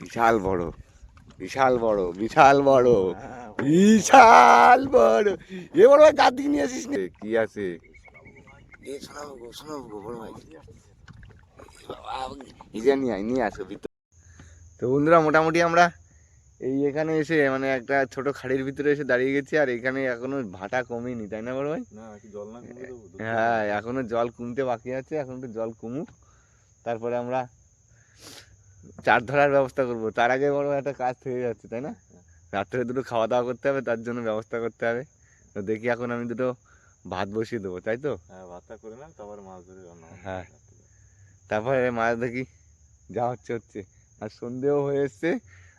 বিশাল বড় বিশাল বড় বিশাল বড় বিশাল বড়। এ বড় ভাই কার দিকে নিয়ে আসিস কি আছে? শোনাবো গো শোনাবো গো বড় ভাই। ইজা নিয়ে আয় নিয়ে আসো ভিতর তো। বন্ধুরা মোটামুটি আমরা এই এখানে এসে মানে একটা ছোট খাড়ির ভিতরে এসে দাঁড়িয়ে গেছি আর এখানে এখনও ভাটা কমেনি তাই না বড় ভাই? জল না কমে হ্যাঁ এখনও জল কমতে বাকি আছে এখন একটু জল কমুক। তারপরে আমরা চার ধরার ব্যবস্থা করব। তার আগে বড় একটা কাজ হয়ে যাচ্ছে তাই না? রাত্রে দুটো খাওয়া দাওয়া করতে হবে তার জন্য ব্যবস্থা করতে হবে। তো দেখি এখন আমি দুটো ভাত বসিয়ে দেবো তাই তো? হ্যাঁ ভাতটা করে নাও তারপরে মাছ ধরে হ্যাঁ। তারপরে মাছ দেখি যা হচ্ছে হচ্ছে। আর সন্ধেও হয়ে এসছে।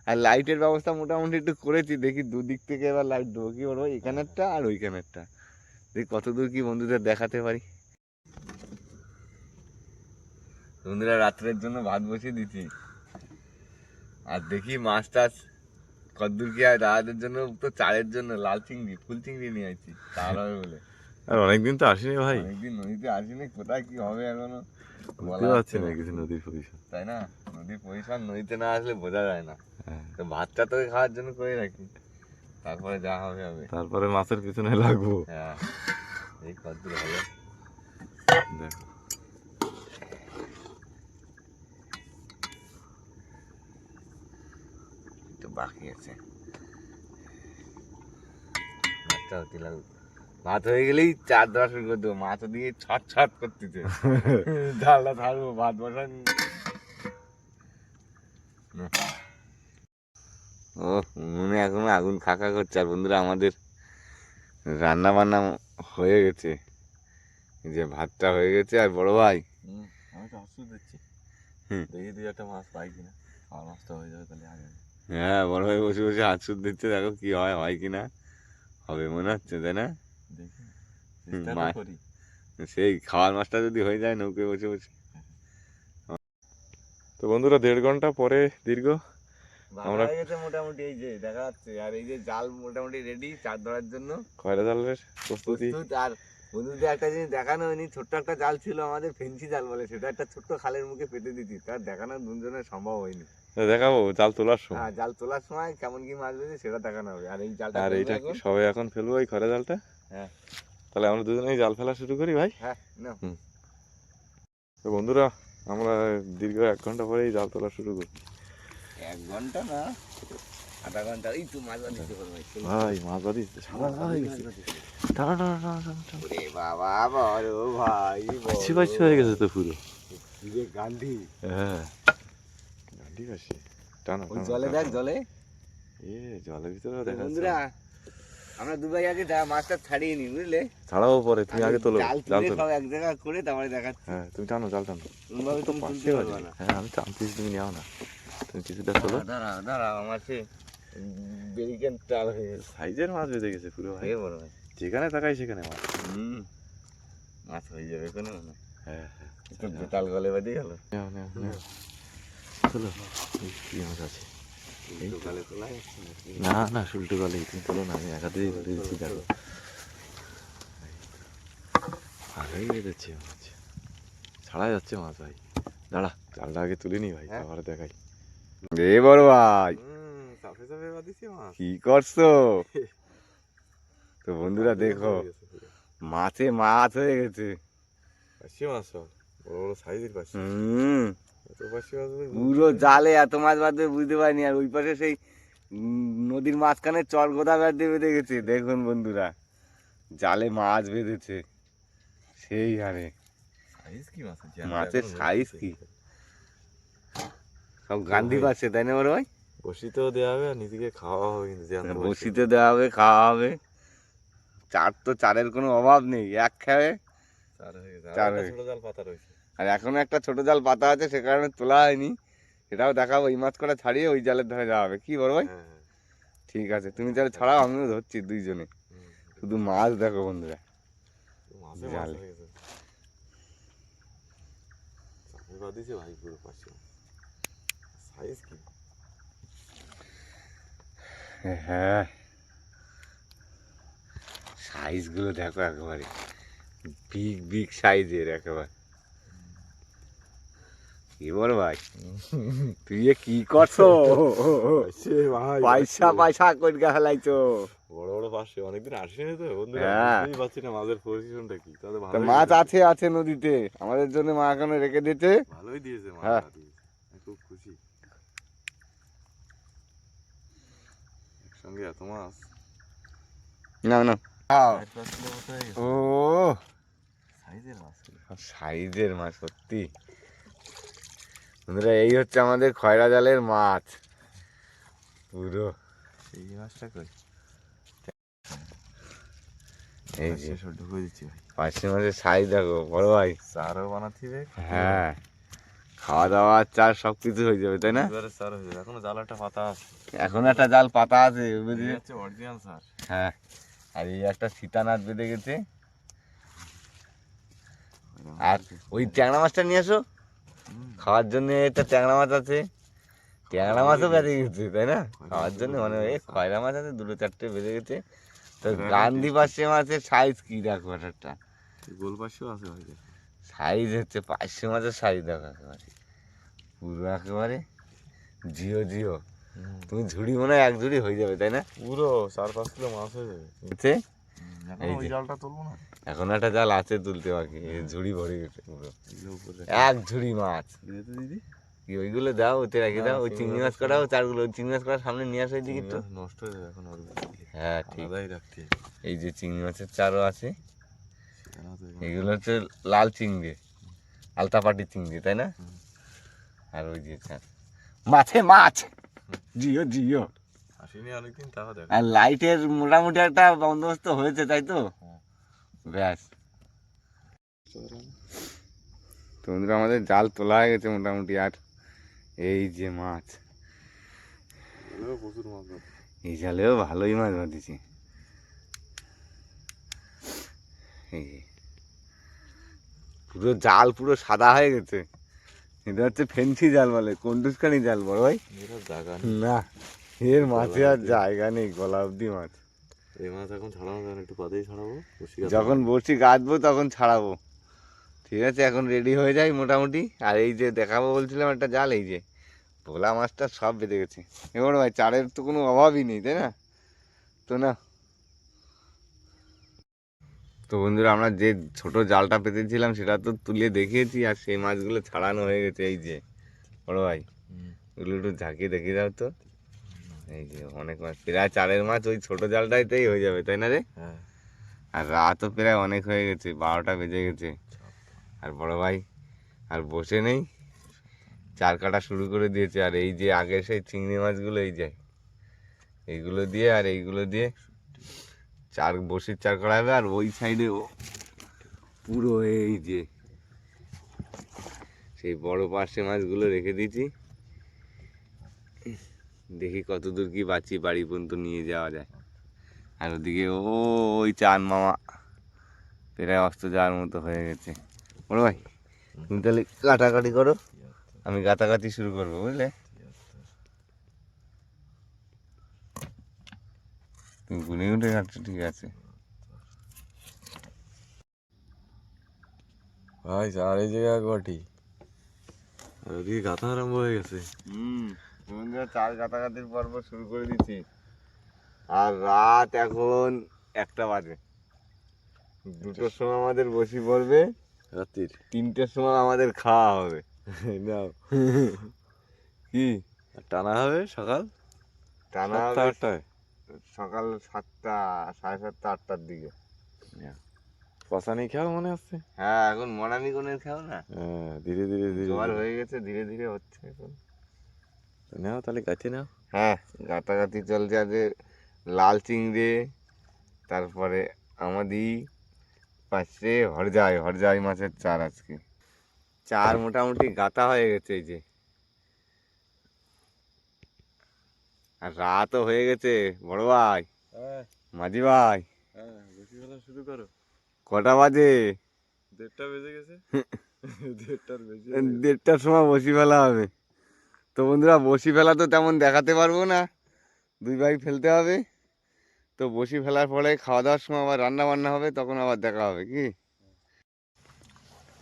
আর লাইটের ব্যবস্থা মোটামুটি একটু করেছি দেখি দুদিক থেকে এবার লাইট দেবো। কি বলব এখানেরটা আর ওইখানেরটা। দেখি কত দূর কি বন্ধুদের দেখাতে পারি। বন্ধুরা রাত্রের জন্য ভাত বসিয়ে দিচ্ছি। আর দেখি মাছ টাছ কদ্দুর কি হয় দাদাদের জন্য তো চালের জন্য লাল চিংড়ি ফুল চিংড়ি নিয়ে আসছি তার হবে বলে। আর অনেকদিন তো আসেনি ভাই। অনেকদিন নদীতে আসিনি কোথায় কি হবে এখনও? বলা যাচ্ছে না। কিছু নদীর পরিষদ তাই না? নদীর পরিষ্কার নদীতে না আসলে বোঝা যায় না। হ্যাঁ। তো ভাতটা তোকে খাওয়ার জন্য করে রাখি। তারপরে যা হবে হবে। তারপরে মাছের পিছনে লাগবো। হ্যাঁ এই কদ্দূর হবে দেখো। বাকি আছে হতে লাগুক ভাত হয়ে গেলেই চার দশ শুরু করে দেবো। মাছ দিয়ে ছট ছট করতেছে। ডালটা ছাড়বো ভাত বসান। ও মনে এখন আগুন খাকা করছে। আর বন্ধুরা আমাদের রান্না বান্না হয়ে গেছে। যে ভাতটা হয়ে গেছে। আর বড় ভাই? হুম, আমি তো হাসু দিচ্ছি। দেখি দুই একটা মাছ পাই কিনা। আর মাছটা হয়ে যাবে তাহলে আগে। হ্যাঁ বড় ভাই বসে বসে হাত সুদ দিচ্ছে দেখো কি হয় হয় কি না? হবে মনে হচ্ছে তাই না? সেই খাওয়ার মাছটা যদি হয়ে যায় নৌকে বসে বসে। তো বন্ধুরা দেড় ঘণ্টা পরে দীর্ঘ। আমরা- মোটামুটি এই যে দেখা যাচ্ছে। আর এই যে জাল মোটামুটি রেডি চার ধরার জন্য। খয়রা জালের প্রস্তুতি। প্রস্তুত আর বন্ধুদের একটা জিনিস দেখানো হয়নি ছোট্ট একটা জাল ছিল আমাদের ফেন্সি জাল বলে সেটা। একটা ছোট্ট খালের মুখে পেতে দিতি তার দেখানো দুজনের সম্ভব হয়নি। দেখাবো জাল তোলার সময়। হ্যাঁ জাল তোলার সময় কেমন কি মাছ বেঁধে সেটা দেখানো হবে। আর এই জালটা আর এইটা কি এখন। সবে এখন ফেলব এই খয়রা জালটা? হ্যাঁ। তাহলে আমরা দুজনেই জাল ফেলা শুরু করি ভাই? হ্যাঁ না তো বন্ধুরা আমরা দীর্ঘ এক ঘণ্টা পরে এই জাল তোলা শুরু করি। এক ঘণ্টা না। আধা ঘণ্টা এই তো মাছ দিতে পারব ভাই মাছ বাড়ি সাদা সাদা হয়ে গেছে টানা টানা টানা টানা টানা। ওরে বাবা বড় ভাই হয়ে গেছে তো পুরো। গান্ধী। হ্যাঁ। গান্ডি কাশি টানা ওই জলে দেখ জলে। এ জলের ভিতরে দেখা বন্ধুরা আমরা দুবাই আগে যা মাছটা ছাড়িয়ে নি বুঝলে? ছাড়াও পরে তুমি আগে তোলো জাল তুলে সব এক জায়গা করে তারপরে দেখাচ্ছি। হ্যাঁ তুমি টানো জাল টানো। তুমি পাশে হ্যাঁ আমি টানতেছি তুমি নাও না। তুমি কিছুটা তোলো। দাঁড়া দাঁড়া আমার সে বেরিকেন টাল হয়ে গেছে। সাইজের মাছ বেঁধে গেছে পুরো ভাই। হয়ে বড় ভাই যেখানে তাকাই সেখানে মাছ। হুম। মাছ হয়ে যাবে কোনো না হ্যাঁ হ্যাঁ। একটু বেতাল গলে বাদে গেল। এই কি মাছ আছে? না না শুল্টু গলে। তুমি তোলো না আমি একা দিয়ে ধরে দিচ্ছি দেখো। আগেই বেঁধেছে মাছ। ছাড়া যাচ্ছে মাছ ভাই। দাঁড়া জালটা আগে তুলে নি ভাই হ্যাঁ। তারপরে দেখাই। রে বড় ভাই চাপে চাপে বাঁধিছে মাছ কি করছ? তো বন্ধুরা দেখো মাছে মাছ হয়ে গেছে। পাশি মাছ বড় বড় সাইজের পাশি। হুম। পুরো জালে এত মাছ বাঁধবে বুঝতে পারিনি আর ওই পাশে সেই নদীর মাঝখানে চর গোদা বেঁধে বেঁধে গেছে। দেখুন বন্ধুরা জালে মাছ বেঁধেছে। সেই হারে। সাইজ কি মাছের? সাইজ কি? সব গান্ধী পাচ্ছে তাই না বড় ভাই? বসিতেও দেওয়া হবে আর নিজেকে খাওয়া হবে কিন্তু বসিতে দেওয়া হবে খাওয়া হবে। চার তো চারের কোনো অভাব নেই এক খাবে চার হয়ে হয়ে পাতা রয়েছে। আর এখনও একটা ছোট জাল পাতা আছে সে কারণে তোলা হয়নি। সেটাও দেখাবো ওই মাছ করে ছাড়িয়ে ওই জালের ধরে যাওয়া হবে। কি বড় ভাই? হ্যাঁ হ্যাঁ। ঠিক আছে তুমি তাহলে ছাড়াও আমিও ধরছি দুইজনে। শুধু মাছ দেখো বন্ধুরা মাছ জালে। হয়ে ভাই পুরো পাশে। সাইজ কি? হ্যাঁ। সাইজগুলো দেখো একেবারে। বিগ বিগ সাইজের একেবারে। ভাই? তুই কি করছ? পয়সা পয়সা করে গেলাইছো বড় বড় পাশে। অনেকদিন আসেনি তো বন্ধুরা হ্যাঁ। পারছি না মাছের পজিশনটা কি। তাহলে মাছ আছে আছে নদীতে। আমাদের জন্য মা এখানে রেখে দিয়েছে। ভালোই দিয়েছে মাছ হ্যাঁ। আমি খুব খুশি একসঙ্গে এত মাছ না না ও সাইজের মাছ সাইজের মাছ সত্যি বন্ধুরা এই হচ্ছে আমাদের খয়রা জালের মাছ পুরো এই মাছটা কই এই যে সব ঢুকে দিচ্ছি ভাই পাঁচশো মাছের সাইজ দেখো বড় ভাই চারও বানাচ্ছি রে হ্যাঁ খাওয়া দাওয়া চার সব কিছু হয়ে যাবে তাই না? এবারে চার হয়ে যাবে। এখনও জালাটা পাতা আছে। এখন একটা জাল পাতা আছে বুঝলি? অরিজিনাল হ্যাঁ। আর এই একটা সীতানাথ বেঁধে গেছে। আর ওই ট্যাংরা মাছটা নিয়ে আসো। খাওয়ার জন্য একটা ট্যাংরা মাছ আছে। ট্যাংরা মাছও বেঁধে গেছে তাই না? খাওয়ার জন্য মানে এই খয়রা মাছ আছে দুটো চারটে বেঁধে গেছে। তো গান্ধী পাশে মাছের সাইজ কি দেখো একটা? গোল পাশেও আছে ভাই। সাইজ হচ্ছে পাঁচশো মাছের সাইজ দেখো একেবারে। পুরো একেবারে জিও জিও। তুমি ঝুড়ি মনে হয় এক ঝুড়ি হয়ে যাবে তাই না? পুরো চার পাঁচ কিলো মাছ হয়ে যাবে। হচ্ছে এখন এই যে। জালটা তুলবো না? এখন একটা জাল আছে তুলতে বাকি ঝুড়ি ভরে গেছে পুরো। এক ঝুড়ি মাছ। দিদি? কি ওইগুলো দাও ওতে রেখে দাও ওই চিংড়ি মাছ করাও চারগুলো ওই চিংড়ি মাছ করার সামনে নিয়ে আসো এদিকে একটু। চিংড়ি নষ্ট হয়ে যাবে এখন হ্যাঁ ঠিক। এই যে চিংড়ি মাছের চারও আছে। তো এগুলো হচ্ছে লাল চিংড়ি আলতাপাটি চিংড়ি তাই না? আর ওই যে মাছে মাছ! জিও জিও। আর লাইটের মোটামুটি একটা বন্দোবস্ত হয়েছে তাই তো। ব্যাস। তো বন্ধুরা আমাদের জাল তোলা হয়ে গেছে মোটামুটি আর এই যে মাছ। এই জালেও ভালোই মাছ বাঁধিছি এই যে। পুরো জাল পুরো সাদা হয়ে গেছে। এটা হচ্ছে ফেন্সি জাল বলে কন্টুসকানি জাল বড় ভাই। না এর মাছে আর জায়গা নেই গলা অব্দি মাছ। এই মাছ এখন না, একটু বাদেই ছাড়াবো। যখন বসি গাঁথবো তখন ছাড়াবো। ঠিক আছে এখন রেডি হয়ে যায় মোটামুটি। আর এই যে দেখাবো বলছিলাম একটা জাল এই যে ভোলা মাছটা সব বেঁধে গেছে। এবার ভাই চারের তো কোনো অভাবই নেই তাই না? তো না। তো বন্ধুরা আমরা যে ছোট জালটা পেতেছিলাম সেটা তো তুলে দেখিয়েছি আর সেই মাছগুলো ছাড়ানো হয়ে গেছে এই যে। বড় ভাই। ওগুলো একটু ঝাঁকিয়ে দেখে দাও তো। এই যে অনেক মাছ প্রায় চারের মাছ ওই ছোট জালটাইতেই হয়ে যাবে তাই না রে? হ্যাঁ। আর রাতও প্রায় অনেক হয়ে গেছে বারোটা বেজে গেছে। আর বড় ভাই আর বসে নেই। চার কাটা শুরু করে দিয়েছে আর এই যে আগে সেই চিংড়ি মাছগুলো এই যায় এইগুলো দিয়ে আর এইগুলো দিয়ে চার বসির চার করা হবে আর ওই সাইডে ও পুরো এই যে সেই বড় পার্শে মাছগুলো রেখে দিয়েছি। দেখি কত দূর কি বাঁচি বাড়ি পর্যন্ত নিয়ে যাওয়া যায়। আর ওদিকে ওই চান মামা প্রায় অস্ত যাওয়ার মতো হয়ে গেছে। বড় ভাই, তুমি তাহলে কাটাকাটি করো, আমি গাতাগাতি শুরু করব, বুঝলে? গুনে গুনে ঠিক আছে। ভাই চার এই জায়গায় কটি আর ওদিকে গাথা আরম্ভ হয়ে গেছে। হুম বন্ধুরা চার গাতাগাতির পর্ব শুরু করে দিচ্ছি। আর রাত এখন একটা বাজে। দুটোর সময় আমাদের বসি পড়বে। রাত্রির। তিনটের সময় আমাদের খাওয়া হবে। নাও। কি? আর টানা হবে সকাল? টানা আটটায়। সকাল সাতটা সাড়ে সাতটা আটটার দিকে। পশানি খাও মনে হচ্ছে হ্যাঁ এখন মনানি কোনের খাও না? হ্যাঁ ধীরে ধীরে ধীরে জোয়ার হয়ে গেছে ধীরে ধীরে হচ্ছে এখন। নাও তাহলে গাছে নাও। হ্যাঁ গাতাগাতি চলছে আজকে। লাল চিংড়ি তারপরে আমাদি পাশে হরজাই হরজাই মাছের চার আজকে। চার মোটামুটি গাতা হয়ে গেছে এই যে। আর রাতও হয়ে গেছে বড় ভাই। হ্যাঁ। মাঝি ভাই। হ্যাঁ শুরু করো। কটা বাজে? দেড়টা বেজে গেছে? দেড়টার দেড়টার সময় বসি ফেলা হবে। তো বন্ধুরা বসি ফেলা তো তেমন দেখাতে পারব না। দুই ভাই ফেলতে হবে। তো বসি ফেলার পরে খাওয়া দাওয়ার সময় আবার রান্না বান্না হবে তখন আবার দেখা হবে কি?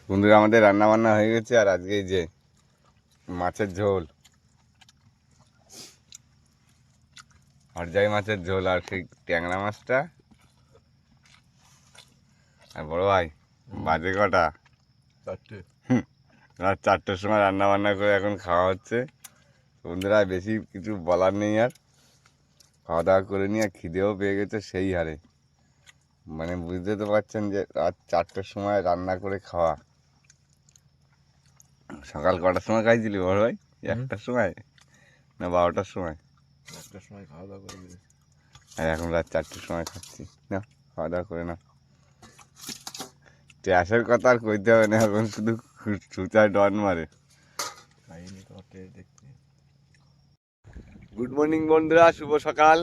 বন্ধুরা আমাদের রান্না বান্না হয়ে গেছে আর আজকে যে মাছের ঝোল। হরজাই মাছের ঝোল আর সেই ট্যাংরা মাছটা। আর বড় ভাই বাজে কটা? চারটে। রাত চারটের সময় রান্না বান্না করে এখন খাওয়া হচ্ছে। বন্ধুরা বেশি কিছু বলার নেই আর। খাওয়া দাওয়া করে নিয়ে আর খিদেও পেয়ে গেছে সেই হারে। মানে বুঝতে তো পারছেন যে রাত চারটের সময় রান্না করে খাওয়া। সকাল কটার সময় খাইছিলি বড় ভাই? একটার সময়? না বারোটার সময়? একটার সময় খাওয়া দাওয়া করে দিলে আর এখন রাত চারটের সময় খাচ্ছি। না খাওয়া দাওয়া করে না ট্যাসের কথা আর কইতে হবে না এখন শুধু ছুচায় ডন মারে। খাইনি তো ট্রেন দেখতে গুড মর্নিং বন্ধুরা শুভ সকাল।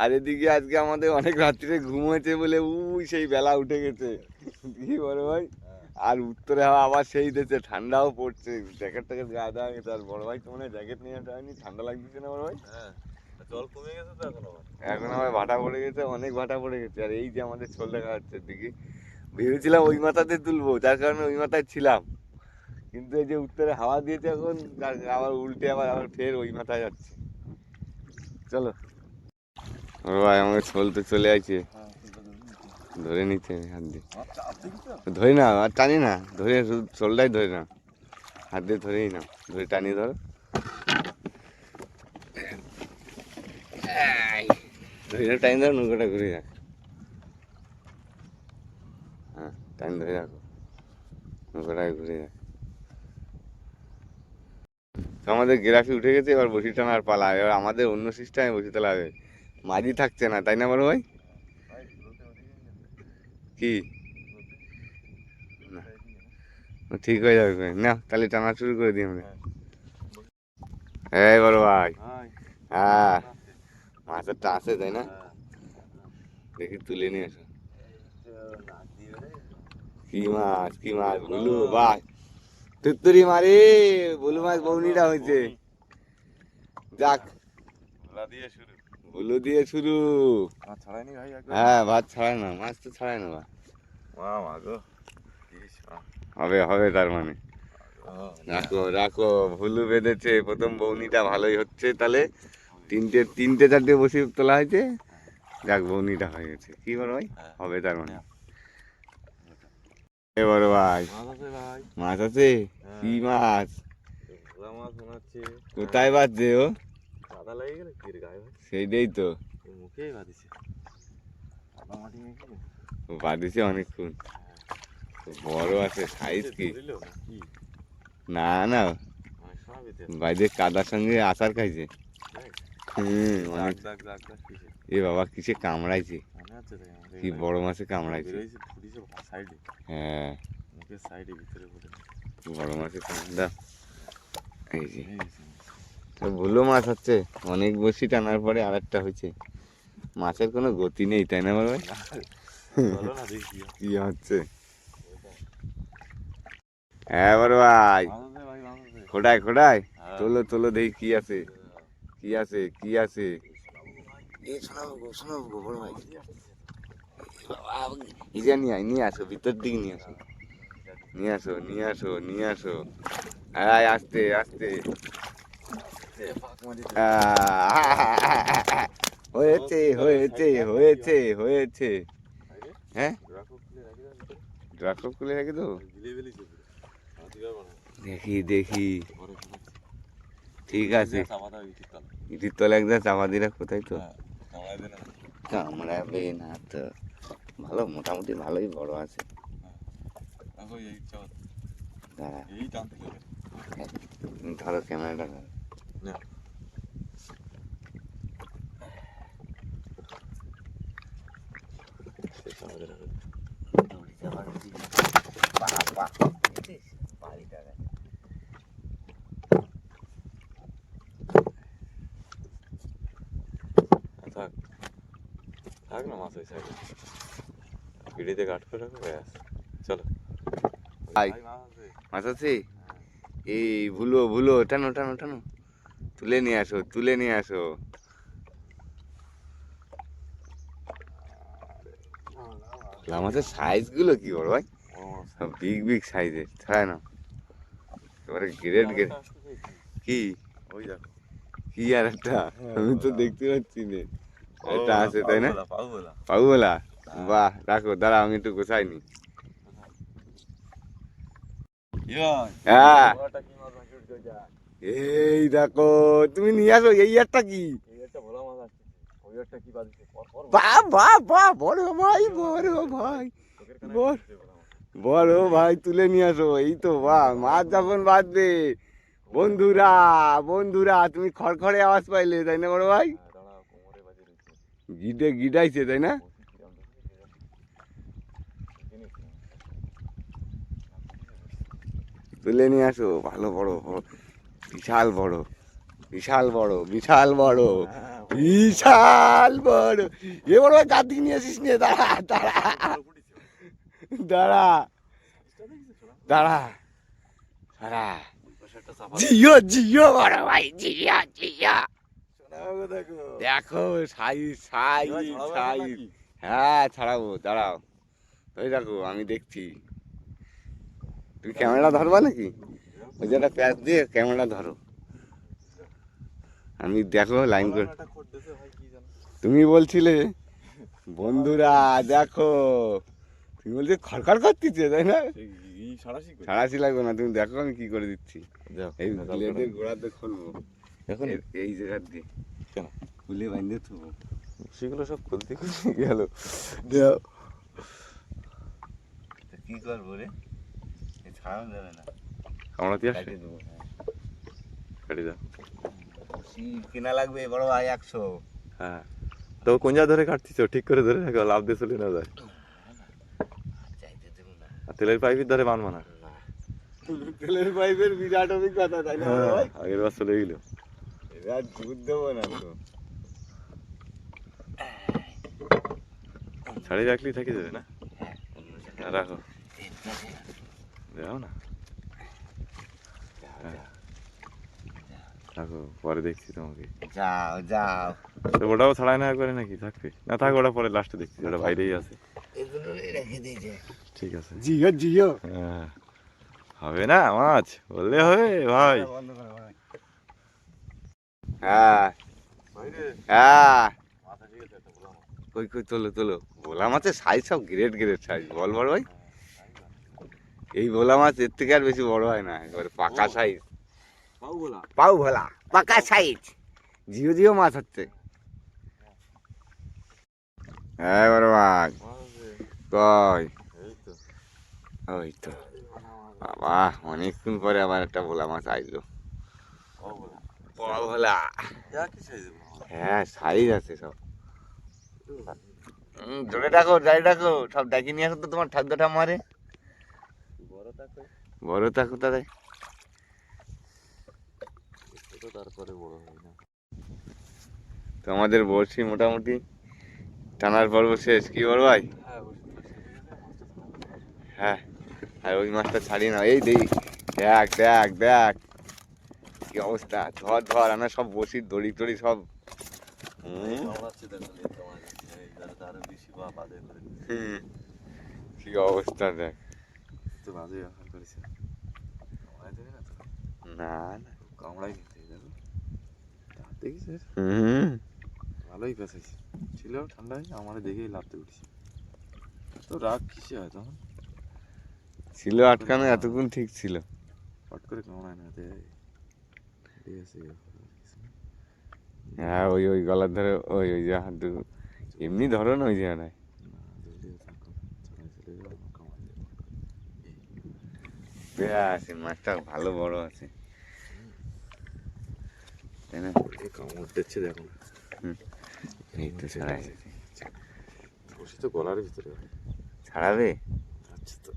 আর এদিকে আজকে আমাদের অনেক রাত্রিরে ঘুম হয়েছে বলে উই সেই বেলা উঠে গেছে। কি বড় ভাই? আর উত্তরে হাওয়া আবার সেই দিয়েছে ঠান্ডাও পড়ছে। জ্যাকেট ট্যাকেট গায়ে দেওয়া গেছে আর বড় ভাই তো মনে হয় জ্যাকেট নিয়ে আসা হয়নি ঠান্ডা লাগছে না বড় ভাই? হ্যাঁ। জল কমে গেছে তো এখন এখন আমার ভাটা পড়ে গেছে, অনেক ভাটা পড়ে গেছে। আর এই যে আমাদের ছোল দেখা যাচ্ছে দিকে, ভেবেছিলাম ওই মাথাতে তুলবো, যার কারণে ওই মাথায় ছিলাম। কিন্তু এই যে উত্তরে হাওয়া দিয়েছে এখন আবার উল্টে আবার আবার ফের ওই মাথায় যাচ্ছে। চলো। ভাই, আমাকে ছোল তো চলে আছে ধরে নিতে, হাত দিয়ে। ধরে না, আর টানি না। ধরে শুধু ছোলটাই ধরে না হাত দিয়ে ধরেই না ধরে টানিয়ে ধরো। ধরে টাইম ধরো নৌকাটা ঘুরে যাক হ্যাঁ টাইম ধরে রাখো নৌকাটা ঘুরে তো আমাদের গ্রাফি উঠে গেছে, এবার বসি টানার পালা। এবার আমাদের অন্য সিস্টেমে বসি তোলা হবে মাঝি থাকছে না, তাই না বড় ভাই? কি? ঠিক হয়ে যাবে। না তাহলে টানা শুরু করে দিই আমরা। এই বড় ভাই। হ্যাঁ মাছেরটা আছে তাই না? দেখি তুলে নিয়ে এসো কি মাছ কি মাছ বুলু বাহ! তুত্তুরি মারে বুলু মাছ বৌনিটা হয়েছে। যাক বুলু দিয়ে শুরু। ভাই হ্যাঁ ভাত ছাড়ায় না মাছ তো ছাড়ায় না আহ, হবে হবে তার মানে। রাখো রাখো ভুলু বেঁধেছে প্রথম বৌনিটা ভালোই হচ্ছে তাহলে তিনটে তিনটে চারটে বসে তোলা হয়েছে। যাক বৌনিটা হয়ে গেছে। কি বড় ভাই? হ্যাঁ। হবে তার মানে। এ বড় ভাই। মাছ আছে ভাই। মাছ আছে? কি মাছ? মনে হচ্ছে কোথায় বাজছে ও? সেইটাই তো। বাঁধিছে অনেকক্ষণ। বড় আছে সাইজ কি? না না অনেক বাইরে কাদার সঙ্গে আচার খাইছে। হুম অনেক এ বাবা কিসে কামড়াইছে। কি বড় মাছে কামড়াইছে। হ্যাঁ বলে বড় মাছে কামড়া এই যে। ভুলো মাছ হচ্ছে। অনেক বসি টানার পরে আর একটা হয়েছে। মাছের কোনো গতি নেই তাই না ভাই কি হচ্ছে? হ্যাঁ বড় ভাই। খোটায় খোটায় হ্যাঁ। তোলো তোলো দেখি কি আছে। কি আছে কি আছে? এ শোনাবো গো শোনাবো গো বড় ভাই। ইজা নিয়ে আয় নিয়ে আসো ভিতর দিকে নিয়ে আসো। নিয়ে আসো নিয়ে আসো নিয়ে আসো। আয় আস্তে আস্তে। হয়েছে হয়েছে হয়েছে হয়েছে। হ্যাঁ? খুলে রেখে তো দেখি দেখি। ঠিক আছে। ইটির তলে একদম চাপা দিয়ে কোথায় তো? কামড়াবে না তো ভালো মোটামুটি ভালোই বড় আছে। দাঁড়া। ধরো ক্যামেরাটা ধরো। বাবা বাড়িটা দেখ। থাক থাক না মাছ সাইডে পিড়িতে কাট করে রাখো ব্যাস। চলো। মাছ আছে? এই ভুলো ভুলো টানো টানো টানো। তুলে নিয়ে আসো তুলে নিয়ে আসো। ভোলা মাছের সাইজগুলো কি বড় ভাই? বিগ বিগ সাইজের ছাড়ায় না এবারে গ্রেড গ্রেড। আসতে কি? ওই দেখো। কি আর একটা? আমি তো দেখতে পাচ্ছি না। একটা ও, আছে তাই না। পাগুলা বাহ রাখো দাঁড়া আমি একটু হ্যাঁ? এই দেখো তুমি নিয়ে আসো এই কি? বড় ভাই বড় ভাই। বড় ভাই তুলে নিয়ে আসো এই তো বাহ মাছ যখন বাঁধবে বন্ধুরা বন্ধুরা তুমি খড়খড়ে আওয়াজ পাইলে তাই না বড় ভাই হ্যাঁ, দাঁড়াও, কোমরে বাজে রয়েছে। গিডে গিডাইছে তাই না। তুলে নিয়ে আসো, ভালো বড় বিশাল বড় বিশাল বড় বিশাল বড় বিশাল বড় এ বড় কার্তিক নিয়ে আসিস নিয়ে দাঁড়া দাঁড়া দাঁড়া? দাঁড়া দাঁড়া জিও জিও বড় ভাই জিয়া শোনাবো দেখো। সাইজ সাইজ এবার সাইজ হ্যাঁ ছাড়াবো দাঁড়াও। ওই দেখো আমি দেখছি। তুমি ক্যামেরা ধরবা নাকি? ওই যে একটা প্যাচ দিয়ে ক্যামেরা ধরো। আমি দেখো লাইন করে? তুমি বলছিলে বন্ধুরা দেখো। তুমি বলছে খড়খড় করতেছে তাই না? সেই সারাশি লাগবে না তুমি দেখো আমি কি করে দিচ্ছি। এই গোড়াতে খুলবো। এখন? এই- এই জায়গা দিয়ে। কেন? খুলে বাইন্ধে থবো সেগুলো সব খুলতে খুলতে গেল। কি করব রে? ছাড়ানো যাবে না। আমরা দিয়ে দেবো হ্যাঁ। দাও কেনা লাগবে বড় ভাই একশো। হ্যাঁ। তো কোন জায়গা ধরে কাটতিস ঠিক করে ধরে রাখো লাভ দিয়ে চলে না যায়। না। আর তেলের পাইপের ধরে বানবো না। তেলের পাইপের বিরাট অভিজ্ঞতা তাই না আগের বার চলে গেল। এবার দুধ দেবো না তো। ছাড়িয়ে রাখলেই থেকে যাবে না? হ্যাঁ, রাখো। যাও না। হ্যাঁ। রাখো পরে দেখছি তোমাকে। যাও যাও। তো ওটাও ছাড়ায় না একবারে নাকি? থাকবে। না থাক ওটা পরে লাস্টে দেখছি ওটা বাইরেই আছে। এগুলো রেখে দিয়েছে ঠিক আছে। জিও জিও। হ্যাঁ। হবে না মাছ। বললে হবে ভাই। হ্যাঁ হ্যাঁ কই কই তোলো তোলো। ভোলা মাছের সাইজ সব গ্রেট গ্রেট সাইজ বল বড় ভাই। এই ভোলা মাছ এর থেকে আর বেশি বড় হয় না একেবারে পাকা সাইজ পাও ভোলা। পাকা সাইজ জিও জিও মাছ হচ্ছে। হ্যাঁ বড় কই? ওই তো। বাবা অনেকক্ষণ পরে আবার একটা ভোলা মাছ আইলো বড় ভোলা হ্যাঁ সাইজ আছে সব। জোরে ডাকো যাই ডাকো সব ডাকি নিয়ে তো তোমার ঠাম্মারে বড় থাকো তাদের তারপরে বড় হয় না। তো আমাদের বড়শি মোটামুটি টানার পর্ব শেষ। কি বল ভাই? হ্যাঁ আর ওই মাছটা ছাড়িয়ে না। এই দেখ দেখ দেখ। কি অবস্থা? ধর ধর আমরা সব বসি দড়ি টড়ি সব। কি অবস্থা দেখ। না না। কামড়াই হুম। ভালোই ছিল ঠান্ডায় আমার দেখেই লাভতে উঠেছি। তো রাগ কিসে হয় তখন? ছিল আটকানো এতক্ষণ ঠিক ছিল। হট করে কামড়ায় না হ্যাঁ ওই ওই গলার ধরে ওই ওই যে হাত দুটো এমনি ধরো না ওই জায়গায় না জলদি থাকো চলে চলে যাও কামড়াই দেবে ব্যাস এই মাছটা ভালো বড় আছে। তাই না? কামড় দিচ্ছে দেখো। এই তো ছাড়াই। বসে তো গলার ভিতরে। ছাড়াবে? আচ্ছা তো।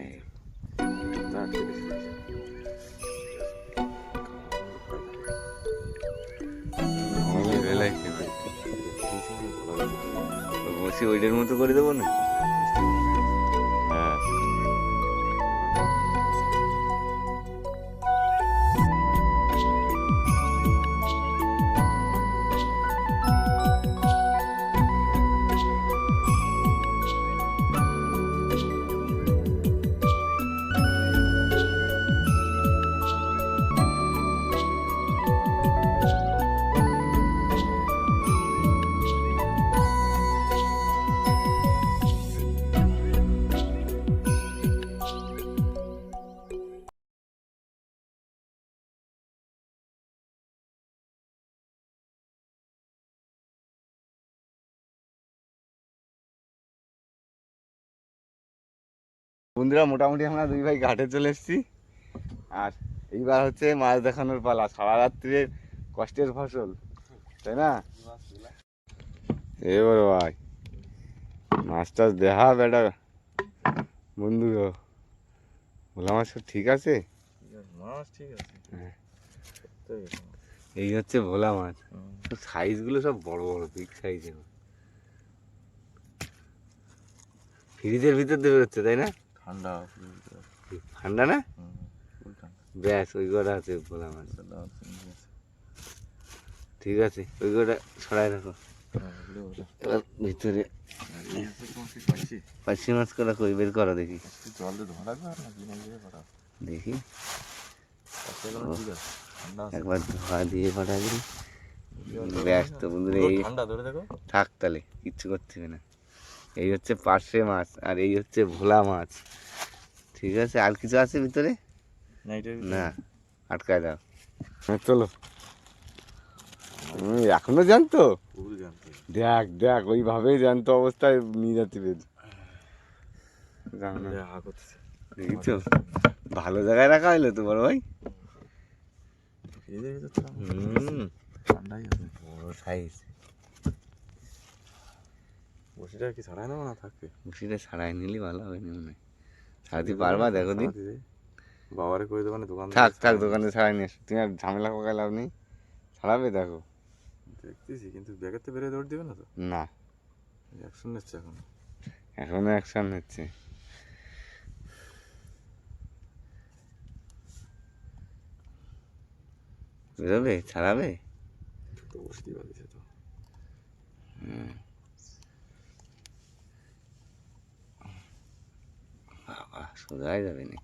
এই, ওইটার মতো করে দেবো না? বন্ধুরা মোটামুটি আমরা দুই ভাই ঘাটে চলে এসেছি। আর এইবার হচ্ছে মাছ দেখানোর পালা সারা রাত্রির কষ্টের ফসল তাই না? এবার ভাই মাছ টাছ দেখা বেটা। বন্ধু ভোলা মাছ ঠিক আছে? মাছ ঠিক আছে। হ্যাঁ। এই হচ্ছে ভোলা মাছ। সাইজগুলো সব বড় বড় বিগ সাইজের ফ্রিজের ভিতর দিয়ে বেরোচ্ছে তাই না? ঠান্ডা ঠান্ডা না? ব্যাস ওই কটা আছে ভোলা মাছ ঠিক আছে। ওই কটা ছড়াই রাখো। হ্যাঁ। এবার ভিতরে পাইছি? পার্সি মাছ করা কই? বের করো দেখি। জল? দেখি। ঠান্ডা একবার ধোয়া দিয়ে কটা দিই ব্যাস তো বন্ধুরা এই ঠান্ডা ধরে দেখো। থাক তাহলে কিচ্ছু করতে হবে না। এই হচ্ছে পার্শে মাছ আর এই হচ্ছে ভোলা মাছ। ঠিক আছে? আর কিছু আছে ভিতরে? না আটকায় দাও। হ্যাঁ চলো। এখনও জানতো? দেখ দেখ ওইভাবেই জানতো অবস্থায় নিয়ে করতেছে। দেখিছো? ভালো জায়গায় রাখা হইল তো বড় ভাই হুম। ঠান্ডাই আছে। বড় সাইজ বসিটা কি ছাড়াই নেব না থাকবে মুসিটা ছাড়াই নিলে ভালো হবে না। মনে ছাড়াতে পারবা দেখো দিন বাবারে কই দোকানে দোকান থাক থাক দোকানে ছাড়াই নিয়ে তুমি আর ঝামেলা পাকায় লাভ নেই। ছাড়াবে দেখো। দেখতেছি কিন্তু ব্যাগের তো বেরিয়ে দৌড় দিবে না তো? না। অ্যাকশন নিচ্ছে এখন। এখনও অ্যাকশন হচ্ছে বেরোবে? ছাড়াবে? তো বসতেই পারছে তো বাবা সোজাই যাবে না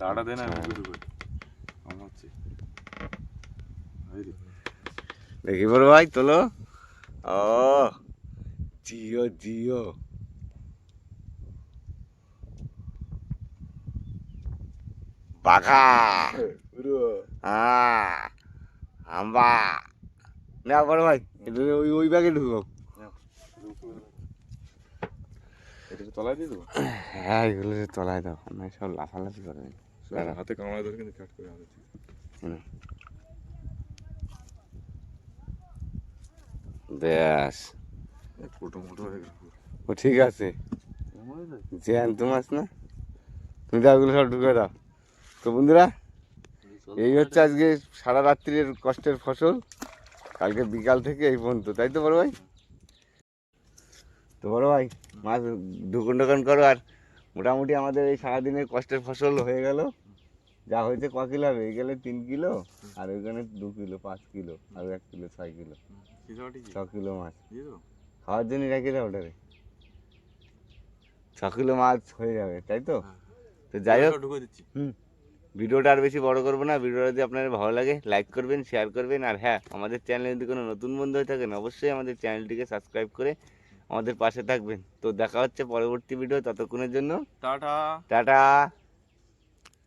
দাঁড়া দে না আচ্ছা। দেখি বড় ভাই তোলো। ও জিও জিও। বাঘা। হ্যাঁ আম্বা। না বড় ভাই ওই ওই ব্যাগে ঢুকো এটা তো তলায় দিয়ে দেবো? হ্যাঁ এগুলো যে তলায় দাও না সব লাফালাফি করে। হাতে কামড়ায় ধরে কিন্তু কাট করে হাতে ব্যাস। ফোটো মোটো হয়ে গেল। ও ঠিক আছে। জ্যান্ত মাছ না? তুমি দাও ওগুলো সব ঢুকে দাও। তো বন্ধুরা এই হচ্ছে আজকে সারা রাত্রির কষ্টের ফসল। কালকে বিকাল থেকে এই পর্যন্ত তাই তো বড় ভাই? তো বড় ভাই মাছ ঢুকুন ঢুকুন করো আর মোটামুটি আমাদের এই সারাদিনের কষ্টের ফসল হয়ে গেল। যা হয়েছে ক কিলো হবে এই গেলে তিন কিলো আর ওইখানে দু কিলো পাঁচ কিলো আর এক কিলো ছয় কিলো ছ কিলো মাছ। খাওয়ার জন্য রেখে দাও ওটারে ছ কিলো মাছ হয়ে যাবে তাই তো? তো যাই হোক দিচ্ছি। ভিডিওটা আর বেশি বড় করব না। ভিডিওটা যদি আপনাদের ভালো লাগে লাইক করবেন শেয়ার করবেন আর হ্যাঁ আমাদের চ্যানেলে যদি কোনো নতুন বন্ধু হয়ে থাকেন অবশ্যই আমাদের চ্যানেলটিকে সাবস্ক্রাইব করে আমাদের পাশে থাকবেন। তো দেখা হচ্ছে পরবর্তী ভিডিও ততক্ষণের জন্য। টাটা। টাটা।